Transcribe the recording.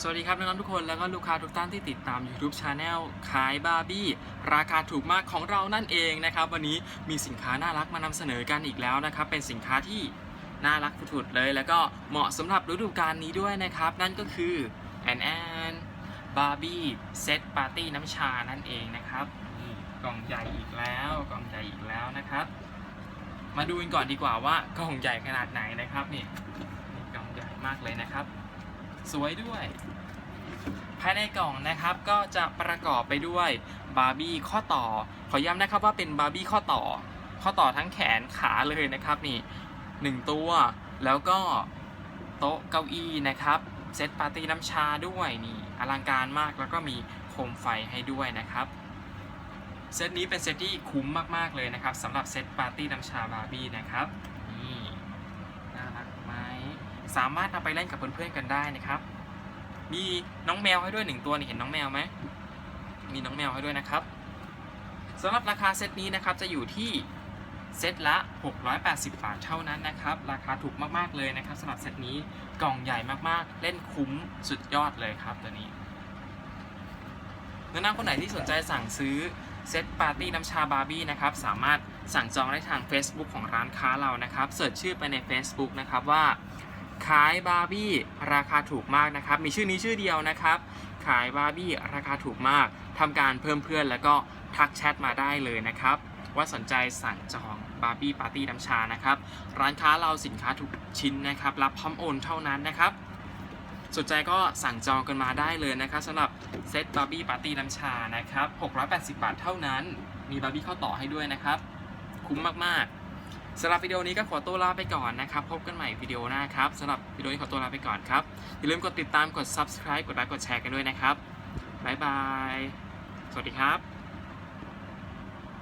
สวัสดีครับน้องๆทุกคนแล้วก็ลูกค้าทุกท่านที่ติดตาม YouTube Channel ขายบาร์บี้ราคาถูกมากของเรานั่นเองนะครับวันนี้มีสินค้าน่ารักมานำเสนอกันอีกแล้วนะครับเป็นสินค้าที่น่ารักสุดๆเลย แล้วก็เหมาะสำหรับฤดูกาลนี้ด้วยนะครับ นั่นก็คือแอนแอนบาร์บี้เซตปาร์ตี้น้ำชานั่นเองนะครับนี่กล่องใหญ่อีกแล้วกล่องใหญ่อีกแล้วนะครับ มาดูกันก่อนดีกว่าว่ากล่องใหญ่ขนาดไหนนะครับนี่นี่กล่องใหญ่มากเลยนะครับ สวยด้วย ภายในกล่องนะครับก็จะประกอบไปด้วยบาร์บี้ข้อต่อ ขอย้ำนะครับว่าเป็นบาร์บี้ข้อต่อ ข้อต่อทั้งแขนขาเลยนะครับนี่หนึ่งตัว แล้วก็โต๊ะเก้าอี้นะครับเซตปาร์ตี้น้ำชาด้วยนี่อลังการมากแล้วก็มีโคมไฟให้ด้วยนะครับเซตนี้เป็นเซตที่คุ้มมาก ๆ เลยนะครับสำหรับเซตปาร์ตี้น้ำชาบาร์บี้นะครับ สามารถเอาไปเล่นกับเพื่อนๆกันได้นะครับ มีน้องแมวให้ด้วยหนึ่งตัวนี่เห็นน้องแมวไหมมีน้องแมวให้ด้วยนะครับสำหรับราคาเซตนี้นะครับจะอยู่ที่เซตละ 680 บาทเท่านั้นนะครับ ราคาถูกมากๆเลยนะครับสำหรับเซตนี้กล่องใหญ่มากๆ เล่นคุ้มสุดยอดเลยครับตัวนี้น้องๆคนไหนที่สนใจสั่งซื้อเซตปาร์ตี้น้ำชาบาร์บี้นะครับสามารถสั่งจองได้ทาง Facebook ของร้านค้าเรานะครับเสิร์ชชื่อไปใน Facebook นะครับว่า ขายบาร์บี้ราคาถูกมากนะครับ มีชื่อนี้ชื่อเดียวนะครับ ขายบาร์บี้ราคาถูกมากทำการเพิ่มเพื่อนแล้วก็ทักแชทมาได้เลยนะครับ ว่าสนใจสั่งจองบาร์บี้ปาร์ตี้น้ำชานะครับ ร้านค้าเราสินค้าทุกชิ้นนะครับ รับพร้อมโอนเท่านั้นนะครับ สนใจก็สั่งจองกันมาได้เลยนะครับสำหรับเซตบาร์บี้ปาร์ตี้น้ำชานะครับ680 บาทเท่านั้น มีบาร์บี้เข้าต่อให้ด้วยนะครับ คุ้มมากๆ สำหรับวิดีโอนี้ก็ขอตัวลาไปก่อนนะครับ พบกันใหม่วิดีโอหน้าครับสำหรับวิดีโอนี้ขอตัวลาไปก่อนครับ อย่าลืมกดติดตามกด subscribe กดไลค์กดแชร์กันด้วยนะครับบ๊ายบาย สวัสดีครับ